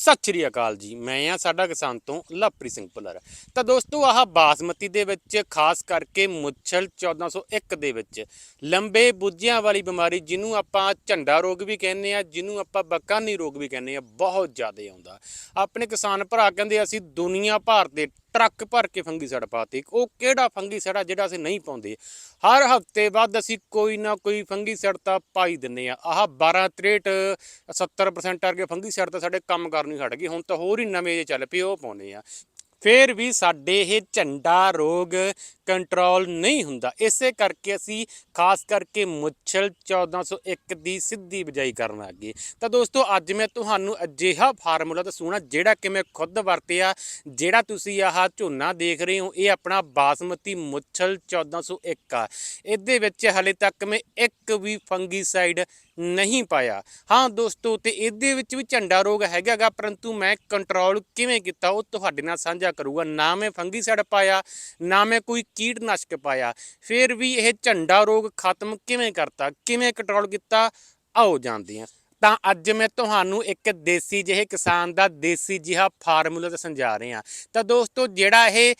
ਸਤਿ ਸ਼੍ਰੀ ਅਕਾਲ ਜੀ। ਮੈਂ ਆ ਸਾਡਾ ਕਿਸਾਨ ਤੋਂ ਲਵਪ੍ਰੀਤ ਸਿੰਘ ਭੁੱਲਰ। ਤਾਂ ਦੋਸਤੋ, ਆਹ ਬਾਸਮਤੀ ਦੇ ਵਿੱਚ ਖਾਸ ਕਰਕੇ ਮੁੱਛਲ 1401 ਦੇ ਵਿੱਚ ਲੰਬੇ ਬੁੱਝਿਆਂ ਵਾਲੀ ਬਿਮਾਰੀ, ਜਿਹਨੂੰ ਆਪਾਂ ਝੰਡਾ ਰੋਗ ਵੀ ਕਹਿੰਦੇ ਆ ਜਿਹਨੂੰ ਆਪਾਂ ਬਕਾਨੀ ਰੋਗ ਵੀ ਕਹਿੰਦੇ ਆ ਬਹੁਤ ਜ਼ਿਆਦਾ ਆਉਂਦਾ। ਆਪਣੇ ਕਿਸਾਨ ਭਰਾ ਕਹਿੰਦੇ, ਅਸੀਂ ਦੁਨੀਆ ਭਰ ਦੇ ਟਰੱਕ ਭਰ ਕੇ ਫੰਗੀਸਾਈਡ ਪਾਤੀ। ਉਹ ਕਿਹੜਾ ਫੰਗੀਸਾਈਡ ਆ ਜਿਹੜਾ ਅਸੀਂ ਨਹੀਂ ਪਾਉਂਦੇ? ਹਰ ਹਫ਼ਤੇ ਬਾਅਦ ਅਸੀਂ ਕੋਈ ਨਾ ਕੋਈ ਫੰਗੀਸਾਈਡ ਤਾਂ ਪਾਈ ਦਿੰਨੇ ਆ। ਆਹ 12 63 70% ਵਰਗੇ ਫੰਗੀਸਾਈਡ ਤਾਂ ਸਾਡੇ ਕੰਮ ਕਰਨੀ ਛੱਡ ਗਈ। ਹੁਣ ਤਾਂ ਹੋਰ ਹੀ ਨਵੇਂ ਜੇ ਚੱਲ ਪਏ, ਉਹ ਪਾਉਂਦੇ ਆ। ਫਿਰ ਵੀ ਸਾਡੇ ਇਹ ਝੰਡਾ ਰੋਗ ਕੰਟਰੋਲ ਨਹੀਂ ਹੁੰਦਾ। ਇਸੇ ਕਰਕੇ ਅਸੀਂ ਖਾਸ ਕਰਕੇ ਮੁੱਛਲ 1401 ਦੀ ਸਿੱਧੀ ਬਜਾਈ ਕਰਨ ਲੱਗੇ ਤਾਂ ਦੋਸਤੋ, ਅੱਜ ਮੈਂ ਤੁਹਾਨੂੰ ਅਜਿਹਾ ਫਾਰਮੂਲਾ ਦੱਸੂਣਾ ਜਿਹੜਾ ਕਿ ਮੈਂ ਖੁਦ ਵਰਤਿਆ, ਜਿਹੜਾ ਤੁਸੀਂ ਆਹ ਝੋਨਾ ਦੇਖ ਰਹੇ ਹੋ, ਇਹ ਆਪਣਾ ਬਾਸਮਤੀ ਮੁੱਛਲ 1401 ਆ। ਇਹਦੇ ਵਿੱਚ ਹਲੇ ਤੱਕ ਮੈਂ ਇੱਕ ਵੀ ਫੰਗੀਸਾਈਡ ਨਹੀਂ ਪਾਇਆ। ਹਾਂ ਦੋਸਤੋ, ਤੇ ਇਹਦੇ ਵਿੱਚ ਵੀ ਝੰਡਾ ਰੋਗ ਹੈਗਾਗਾ, ਪਰੰਤੂ ਮੈਂ ਕੰਟਰੋਲ ਕਿਵੇਂ ਕੀਤਾ ਉਹ ਤੁਹਾਡੇ ਨਾਲ ਸਾਂਝਾ ਕਰੂਗਾ। ਨਾ ਮੈਂ ਫੰਗੀਸਾਈਡ ਪਾਇਆ, ਨਾ ਮੈਂ ਕੋਈ ਕੀਟਨਾਸ਼ਕ ਪਾਇਆ। ਫਿਰ ਵੀ ਇਹ ਝੰਡਾ ਰੋਗ ਖਤਮ ਕਿਵੇਂ ਕਰਤਾ, ਕਿਵੇਂ ਕੰਟਰੋਲ ਕੀਤਾ, ਆਓ ਜਾਂਦੇ ਹਾਂ। ਤਾਂ ਅੱਜ ਮੈਂ ਤੁਹਾਨੂੰ ਇੱਕ ਦੇਸੀ ਜਿਹੇ ਕਿਸਾਨ ਦਾ ਦੇਸੀ ਜਿਹਾ ਫਾਰਮੂਲਾ ਦੱਸਣ ਜਾ ਰਹੇ। ਤਾਂ ਦੋਸਤੋ, ਜਿਹੜਾ ਇਹ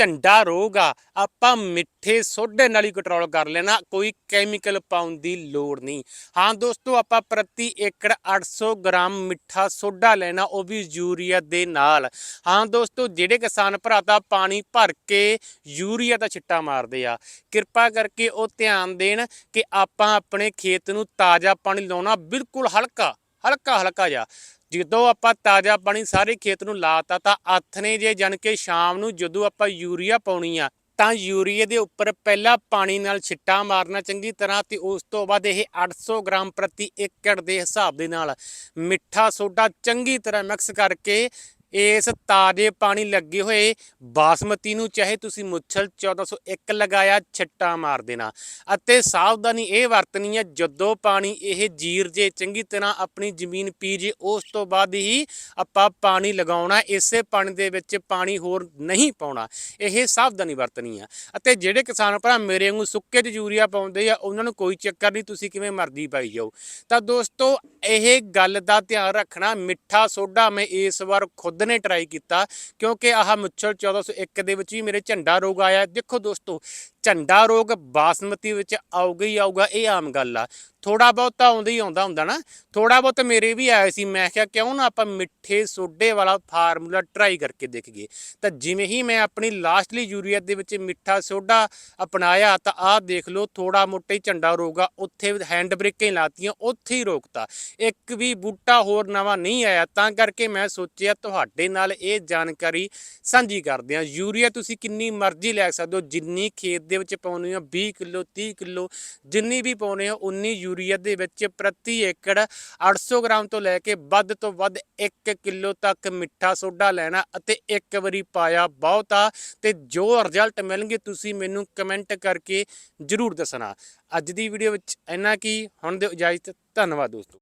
ਝੰਡਾ ਰਹੂਗਾ ਆਪਾਂ ਮਿੱਠੇ ਸੋਡੇ ਨਾਲ ਹੀ ਕੰਟਰੋਲ ਕਰ ਲੈਣਾ, ਕੋਈ ਕੈਮੀਕਲ ਪਾਉਣ ਦੀ ਲੋੜ ਨਹੀਂ। ਹਾਂ ਦੋਸਤੋ, ਆਪਾਂ ਪ੍ਰਤੀ ਏਕੜ 800 ਗ੍ਰਾਮ ਮਿੱਠਾ ਸੋਡਾ ਲੈਣਾ, ਉਹ ਵੀ ਯੂਰੀਆ ਦੇ ਨਾਲ। ਹਾਂ ਦੋਸਤੋ, ਜਿਹੜੇ ਕਿਸਾਨ ਭਰਾ ਤਾਂ ਪਾਣੀ ਭਰ ਕੇ ਯੂਰੀਆ ਦਾ ਛਿੱਟਾ ਮਾਰਦੇ ਆ, ਕਿਰਪਾ ਕਰਕੇ ਉਹ ਧਿਆਨ ਦੇਣ ਕਿ ਆਪਾਂ ਆਪਣੇ ਖੇਤ ਨੂੰ ਤਾਜ਼ਾ ਪਾਣੀ ਲਾਉਣਾ ਬਿਲਕੁਲ ਹਲਕਾ। ਹਲਕਾ ਹਲਕਾ ਜਿਹਾ। ਜਦੋਂ ਆਪਾਂ ਤਾਜ਼ਾ ਪਾਣੀ ਸਾਰੇ ਖੇਤ ਨੂੰ ਲਾਤਾ ਤਾਂ ਆਥਣੇ ਜੇ ਜਨ ਕੇ ਸ਼ਾਮ ਨੂੰ ਜਦੋਂ ਆਪਾਂ ਯੂਰੀਆ ਪਾਉਣੀ ਆ, ਤਾਂ ਯੂਰੀਏ ਦੇ ਉੱਪਰ ਪਹਿਲਾਂ ਪਾਣੀ ਨਾਲ ਛਿੱਟਾ ਮਾਰਨਾ ਚੰਗੀ ਤਰ੍ਹਾਂ ਤੇ ਉਸ ਤੋਂ ਬਾਅਦ ਇਹ 800 ਗ੍ਰਾਮ ਪ੍ਰਤੀ ਏਕੜ ਦੇ ਹਿਸਾਬ ਦੇ ਨਾਲ ਮਿੱਠਾ ਸੋਡਾ ਚੰਗੀ ਤਰ੍ਹਾਂ ਮਿਕਸ ਕਰਕੇ ਇਸ ਤਾਜ਼ੇ ਪਾਣੀ ਲੱਗੇ ਹੋਏ ਬਾਸਮਤੀ ਨੂੰ, ਚਾਹੇ ਤੁਸੀਂ ਮੁੱਛਲ 1401 ਲਗਾਇਆ ਛੱਟਾ ਮਾਰ ਦੇਣਾ। ਅਤੇ ਸਾਵਧਾਨੀ ਇਹ ਵਰਤਣੀ ਹੈ, ਜਦੋਂ ਪਾਣੀ ਇਹ ਜੀਰ ਜੇ ਚੰਗੀ ਤਰ੍ਹਾਂ ਆਪਣੀ ਜ਼ਮੀਨ ਪੀ ਜੇ, ਉਸ ਤੋਂ ਬਾਅਦ ਹੀ ਆਪਾਂ ਪਾਣੀ ਲਗਾਉਣਾ, ਇਸੇ ਪਾਣੀ ਦੇ ਵਿੱਚ ਪਾਣੀ ਹੋਰ ਨਹੀਂ ਪਾਉਣਾ। ਇਹ ਸਾਵਧਾਨੀ ਵਰਤਣੀ ਆ ਅਤੇ ਜਿਹੜੇ ਕਿਸਾਨ ਭਰਾ ਮੇਰੇ ਵਾਂਗੂ ਸੁੱਕੇ 'ਚ ਯੂਰੀਆ ਪਾਉਂਦੇ ਆ, ਉਹਨਾਂ ਨੂੰ ਕੋਈ ਚੱਕਰ ਨਹੀਂ, ਤੁਸੀਂ ਕਿਵੇਂ ਮਰਜ਼ੀ ਪਾਈ ਜਾਓ। ਤਾਂ ਦੋਸਤੋ, ਇਹ ਗੱਲ ਦਾ ਧਿਆਨ ਰੱਖਣਾ, ਮਿੱਠਾ ਸੋਡਾ ਮੈਂ ਇਸ ਵਾਰ ਖੁਦ ਨੇ ਟਰਾਈ ਕੀਤਾ ਕਿਉਂਕਿ ਆਹ ਮੁੱਛਲ 1401 ਦੇ ਵਿੱਚ ਵੀ ਮੇਰੇ ਝੰਡਾ ਰੋਗ ਆਇਆ। ਦੇਖੋ ਦੋਸਤੋ ਝੰਡਾ ਰੋਗ ਬਾਸਮਤੀ ਵਿੱਚ ਆਊਗਾ ਹੀ ਆਊਗਾ, ਇਹ ਆਮ ਗੱਲ ਆ। ਥੋੜਾ ਬਹੁਤ ਆਉਂਦਾ ਹੀ ਆਉਂਦਾ ਹੁੰਦਾ ਨਾ। ਥੋੜਾ ਬਹੁਤ ਮੇਰੇ ਵੀ ਆਇਆ ਸੀ, ਮੈਂ ਕਿਹਾ ਕਿਉਂ ਨਾ ਆਪਾਂ ਮਿੱਠੇ ਸੋਡੇ ਵਾਲਾ ਫਾਰਮੂਲਾ ਟਰਾਈ ਕਰਕੇ ਦੇਖੀਏ। ਤਾਂ ਜਿਵੇਂ ਹੀ ਮੈਂ ਆਪਣੀ ਲਾਸਟਲੀ ਯੂਰੀਆ ਦੇ ਵਿੱਚ ਮਿੱਠਾ ਸੋਡਾ ਅਪਣਾਇਆ, ਤਾਂ ਆਹ ਦੇਖ ਲਓ ਥੋੜਾ ਮੋਟਾ ਹੀ ਝੰਡਾ ਰੋਗਾ ਉੱਥੇ ਹੈਂਡ ਬ੍ਰੇਕਾਂ ਹੀ ਲਾਤੀਆਂ, ਉੱਥੇ ਹੀ ਰੋਕਤਾ। ਇੱਕ ਵੀ ਬੂਟਾ ਹੋਰ ਨਵਾਂ ਨਹੀਂ ਆਇਆ, ਤਾਂ ਕਰਕੇ ਮੈਂ ਸੋਚਿਆ ਤੁਹਾਡੇ ਨਾਲ ਇਹ ਜਾਣਕਾਰੀ ਸਾਂਝੀ ਕਰਦੇ ਹਾਂ। ਯੂਰੀਆ ਤੁਸੀਂ ਕਿੰਨੀ ਮਰਜ਼ੀ ਲੈ ਸਕਦੇ ਹੋ, ਜਿੰਨੀ ਖੇਤ ਦੇ ਵਿੱਚ ਪਾਉਣੀ ਹੋ 20 ਕਿਲੋ 30 ਕਿਲੋ, ਜਿੰਨੀ ਵੀ ਪਾਉਣੇ ਹੋ, ਉਨੀ ਯੂਰੀਆ ਦੇ ਵਿੱਚ ਪ੍ਰਤੀ ਏਕੜ 800 ਗ੍ਰਾਮ ਤੋਂ ਲੈ ਕੇ ਵੱਧ ਤੋਂ ਵੱਧ 1 ਕਿਲੋ ਤੱਕ ਮਿੱਠਾ ਸੋਡਾ ਲੈਣਾ ਅਤੇ ਇੱਕ ਵਾਰੀ ਪਾਇਆ ਬਹੁਤਾ ਆ ਤੇ ਜੋ ਰਿਜ਼ਲਟ ਮਿਲਣਗੇ ਤੁਸੀਂ ਮੈਨੂੰ ਕਮੈਂਟ ਕਰਕੇ ਜਰੂਰ ਦੱਸਣਾ। ਅੱਜ ਦੀ ਵੀਡੀਓ ਵਿੱਚ ਇੰਨਾ ਕੀ, ਹੁਣ ਦਿਓ ਇਜਾਜ਼ਤ, ਧੰਨਵਾਦ ਦੋਸਤੋ।